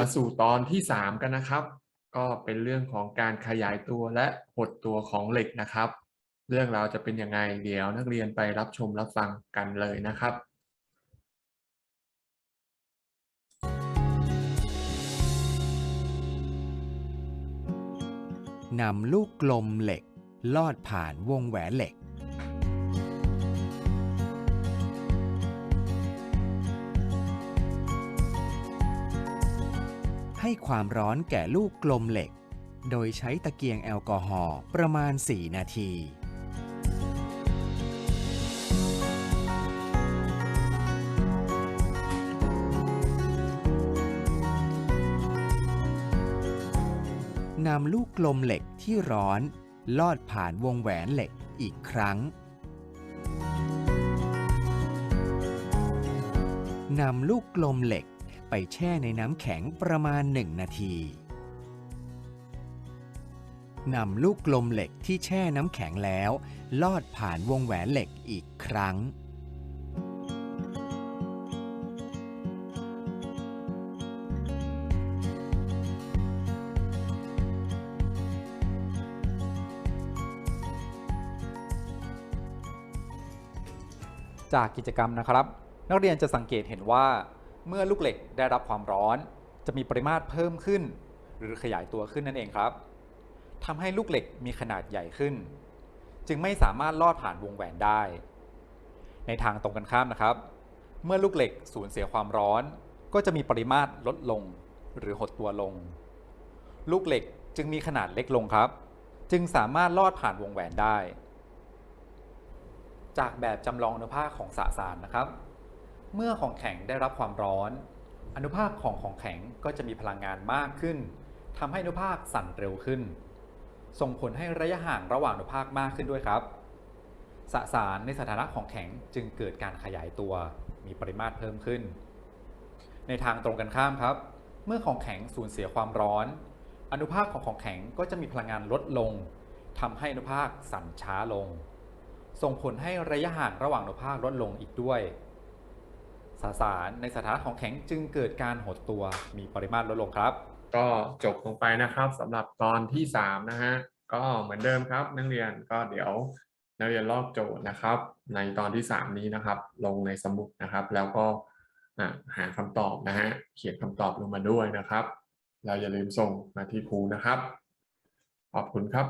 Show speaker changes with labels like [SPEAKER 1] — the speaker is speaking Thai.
[SPEAKER 1] าสู่ตอนที่สามกันนะครับ ก็เป็นเรื่องของการขยายตัวและหดตัวของเหล็กนะครับ เรื่องราวจะเป็นยังไงเดี๋ยวนักเรียนไปรับชมรับฟังกันเลยนะครับ
[SPEAKER 2] นำลูกกลมเหล็ก ลอดผ่านวงแหวนเหล็ก ให้ความร้อนแก่ลูกกลมเหล็ก โดยใช้ตะเกียงแอลกอฮอล์ประมาณ 4 นาทีนำลูกกลมเหล็กที่ร้อน ลอดผ่านวงแหวนเหล็กอีกครั้ง นำลูกกลมเหล็ก ไปแช่ในน้ำแข็งประมาณ 1 นาทีนำลูกกลมเหล็กที่แช่น้ำแข็งแล้ว ลอดผ่านวงแหวนเหล็กอีกครั้ง
[SPEAKER 3] จากกิจกรรมนะครับ นักเรียนจะสังเกตเห็นว่า เมื่อลูกเหล็กได้รับความร้อน จะมีปริมาตรเพิ่มขึ้น หรือขยายตัวขึ้นนั่นเองครับทำให้ลูกเหล็กมีขนาดใหญ่ขึ้น จึงไม่สามารถลอดผ่านวงแหวนได้ ในทางตรงกันข้ามนะครับ เมื่อลูกเหล็กสูญเสียความร้อน ก็จะมีปริมาตรลดลง หรือหดตัวลง ลูกเหล็กจึงมีขนาดเล็กลงครับ จึงสามารถลอดผ่านวงแหวนได้ จากแบบจำลองอนุภาคของสสารนะครับ เมื่อของแข็งได้รับความร้อน อนุภาคของของแข็งก็จะมีพลังงานมากขึ้นทำให้อนุภาคสั่นเร็วขึ้น ส่งผลให้ระยะห่างระหว่างอนุภาคมากขึ้นด้วยครับ สสารในสถานะของแข็งจึงเกิดการขยายตัว มีปริมาตรเพิ่มขึ้น ในทางตรงกันข้ามครับ เมื่อของแข็งสูญเสียความร้อน อนุภาคของของแข็งก็จะมีพลังงานลดลงทำให้อนุภาคสั่นช้าลง ส่งผลให้ระยะห่างระหว่างอนุภาคลดลงอีกด้วย สสารในสถานะของแข็งจึงเกิดการหดตัวมีปริมาตรลดลงครับ
[SPEAKER 1] ก็จบลงไปนะครับสำหรับตอนที่สามนะฮะก็เหมือนเดิมครับ นักเรียนก็เดี๋ยวนักเรียนลอกโจทย์นะครับ ในตอนที่สามนี้นะครับ ลงในสมุดนะครับ แล้วก็หาคำตอบนะฮะเขียนคำตอบลงมาด้วยนะครับ เราอย่าลืมส่งมาที่ครูนะครับ ขอบคุณครับ